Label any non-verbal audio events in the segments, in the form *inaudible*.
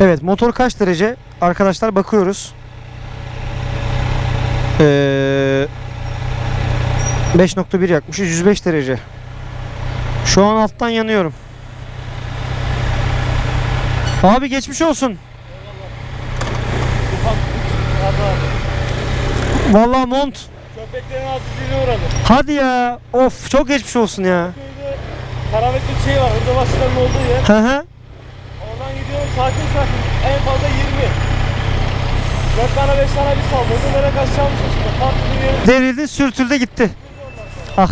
Evet motor kaç derece? Arkadaşlar bakıyoruz. Ee, 5.1 yakmışız 105 derece. Şu an alttan yanıyorum. Abi geçmiş olsun. Vallahi mont. Köpeklerin azizliğine uğradı. Hadi ya. Of çok geçmiş olsun ya. Karavetli şey var. Hızlı başların olduğu yer. Hı hı. Sakin sakin. En fazla 20. 4 tane 5 tane bir saldırdı. Nereye kaçacağımı şaşırdım. Farklı bir yere. Devrildi, sürtüldü gitti. Ah.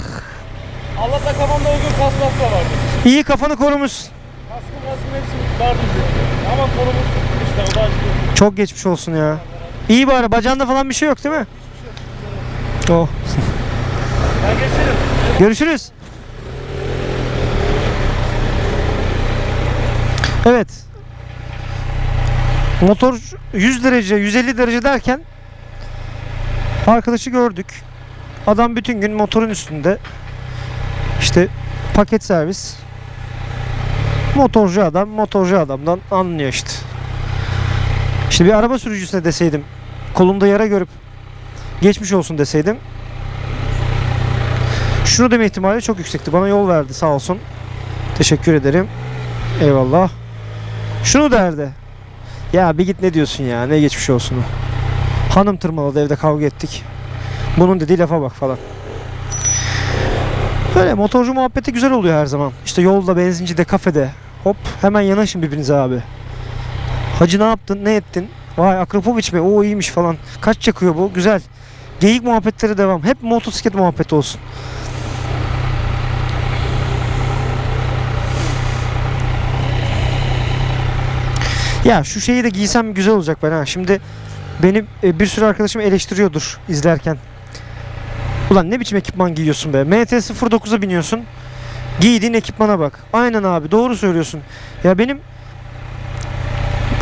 Allah'ta kafamda o gün kas masla vardı. İyi kafanı korumuşsun. Kaskım kaskım hepsi vardı üzerinde. Ama kolumuz işte o da acıdı. Çok geçmiş olsun ya. İyi bari bacağında falan bir şey yok değil mi? Oh. *laughs* Ben geçerim. Görüşürüz. Evet. Motor 100 derece, 150 derece derken arkadaşı gördük. Adam bütün gün motorun üstünde. İşte paket servis. Motorcu adam, motorcu adamdan anlıyor işte. İşte bir araba sürücüsüne deseydim, kolumda yara görüp geçmiş olsun deseydim şunu deme ihtimali çok yüksekti. Bana yol verdi sağ olsun. Teşekkür ederim. Eyvallah. Şunu derdi. Ya bir git ne diyorsun ya ne geçmiş olsun. Hanım tırmaladı evde kavga ettik. Bunun dediği lafa bak falan. Böyle motorcu muhabbeti güzel oluyor her zaman. İşte yolda, benzincide, kafede. Hop hemen yanaşın birbirinize abi. Hacı ne yaptın, ne ettin? Vay Akropoviç mi? O iyiymiş falan. Kaç yakıyor bu? Güzel. Geyik muhabbetleri devam. Hep motosiklet muhabbeti olsun. Ya şu şeyi de giysem güzel olacak ben ha. Şimdi benim e, bir sürü arkadaşım eleştiriyordur izlerken. Ulan ne biçim ekipman giyiyorsun be? MT-09'a biniyorsun. Giydiğin ekipmana bak. Aynen abi doğru söylüyorsun. Ya benim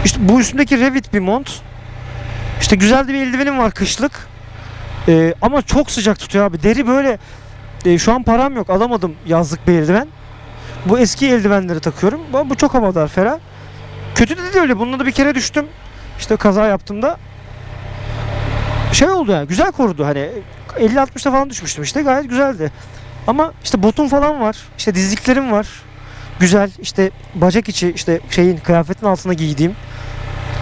işte bu üstümdeki Revit bir mont. İşte güzel de bir eldivenim var kışlık. Ee, ama çok sıcak tutuyor abi. Deri böyle e, şu an param yok alamadım yazlık bir eldiven. Bu eski eldivenleri takıyorum. Bu, bu çok havadar ferah. Kötü de değil öyle. Bununla da bir kere düştüm. İşte kaza yaptığımda şey oldu yani güzel korudu hani 50-60'da falan düşmüştüm işte gayet güzeldi. Ama işte botum falan var. işte dizliklerim var. Güzel işte bacak içi işte şeyin kıyafetin altına giydiğim.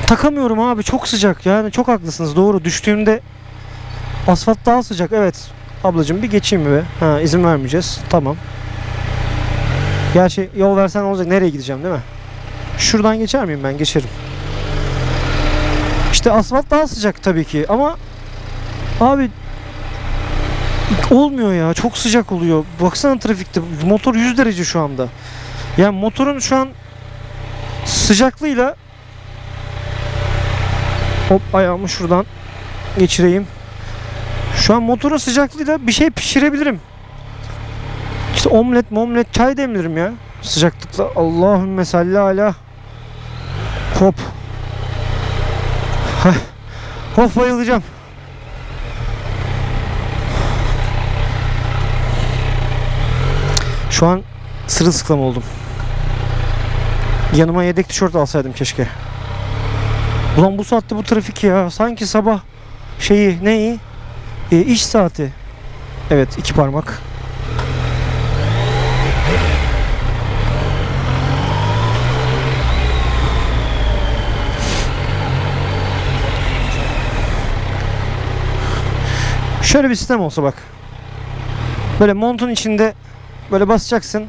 Takamıyorum abi çok sıcak yani çok haklısınız doğru düştüğümde asfalt daha sıcak evet. Ablacığım bir geçeyim mi be? Ha izin vermeyeceğiz. Tamam. Gerçi yol versen olacak nereye gideceğim değil mi? Şuradan geçer miyim ben? Geçerim. İşte asfalt daha sıcak tabii ki ama abi olmuyor ya. Çok sıcak oluyor. Baksana trafikte. Motor 100 derece şu anda. Yani motorun şu an sıcaklığıyla hop ayağımı şuradan geçireyim. Şu an motorun sıcaklığıyla bir şey pişirebilirim. İşte omlet, momlet, çay demlerim ya. Sıcaklıkla. Allahümme salli ala. Hop. Heh. Hop bayılacağım. Şu an sırılsıklam oldum. Yanıma yedek tişört alsaydım keşke. Ulan bu saatte bu trafik ya. Sanki sabah şeyi neyi? E, iş saati. Evet iki parmak. Şöyle bir sistem olsa bak. Böyle montun içinde böyle basacaksın.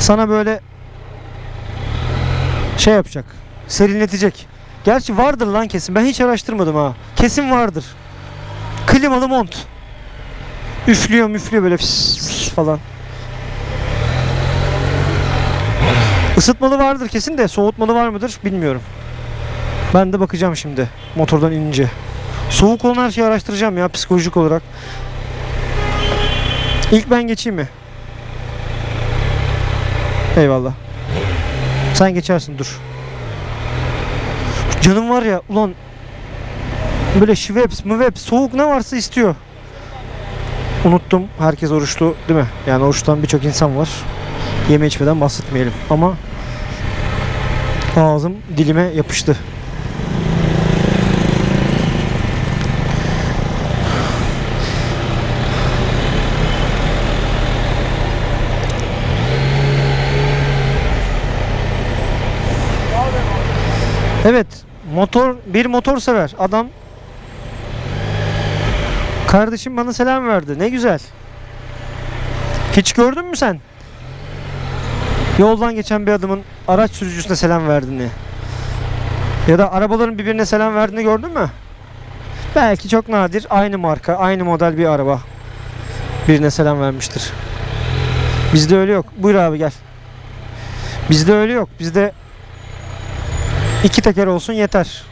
Sana böyle şey yapacak. Serinletecek. Gerçi vardır lan kesin. Ben hiç araştırmadım ha. Kesin vardır. Klimalı mont. Üflüyor müflüyor böyle fıs fıs falan. Isıtmalı vardır kesin de soğutmalı var mıdır bilmiyorum. Ben de bakacağım şimdi motordan inince. Soğuk olan her şeyi araştıracağım ya psikolojik olarak. İlk ben geçeyim mi? Eyvallah. Sen geçersin dur. Canım var ya ulan böyle şiveps mıveps soğuk ne varsa istiyor. Unuttum herkes oruçlu değil mi? Yani oruçtan birçok insan var. Yeme içmeden bahsetmeyelim ama ağzım dilime yapıştı. Evet, motor bir motor sever adam. Kardeşim bana selam verdi. Ne güzel. Hiç gördün mü sen? Yoldan geçen bir adamın araç sürücüsüne selam verdiğini. Ya da arabaların birbirine selam verdiğini gördün mü? Belki çok nadir aynı marka, aynı model bir araba birine selam vermiştir. Bizde öyle yok. Buyur abi gel. Bizde öyle yok. Bizde iki teker olsun yeter.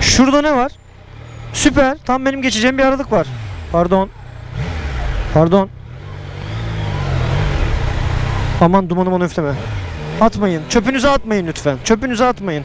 Şurada ne var? Süper. Tam benim geçeceğim bir aralık var. Pardon. Pardon. Aman dumanı dumanı üfleme. Atmayın. Çöpünüzü atmayın lütfen. Çöpünüzü atmayın.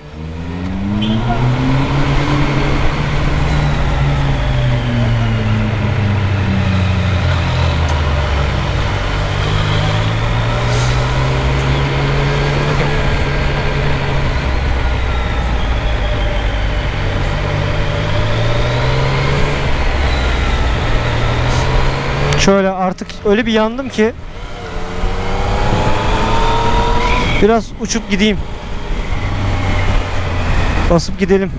Şöyle artık öyle bir yandım ki biraz uçup gideyim. Basıp gidelim.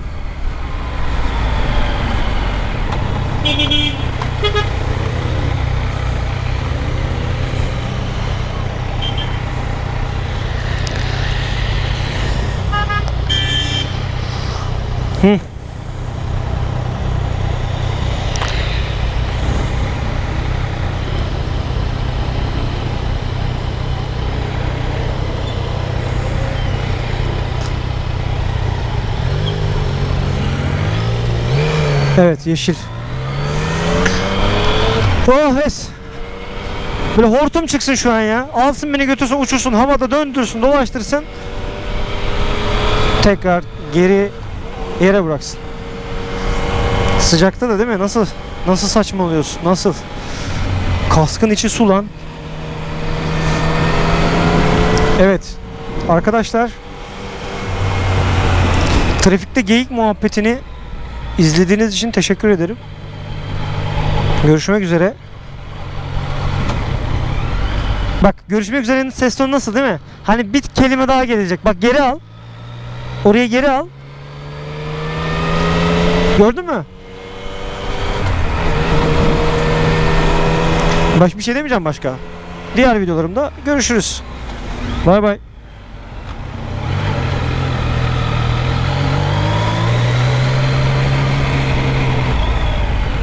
Hı. Evet yeşil. Oh es. Böyle hortum çıksın şu an ya. Alsın beni götürsün uçursun havada döndürsün dolaştırsın. Tekrar geri yere bıraksın. Sıcakta da değil mi? Nasıl nasıl saçmalıyorsun? Nasıl? Kaskın içi su lan. Evet. Arkadaşlar trafikte geyik muhabbetini İzlediğiniz için teşekkür ederim. Görüşmek üzere. Bak görüşmek üzerenin ses tonu nasıl değil mi? Hani bir kelime daha gelecek. Bak geri al. Oraya geri al. Gördün mü? Baş bir şey demeyeceğim başka. Diğer videolarımda görüşürüz. Bay bay.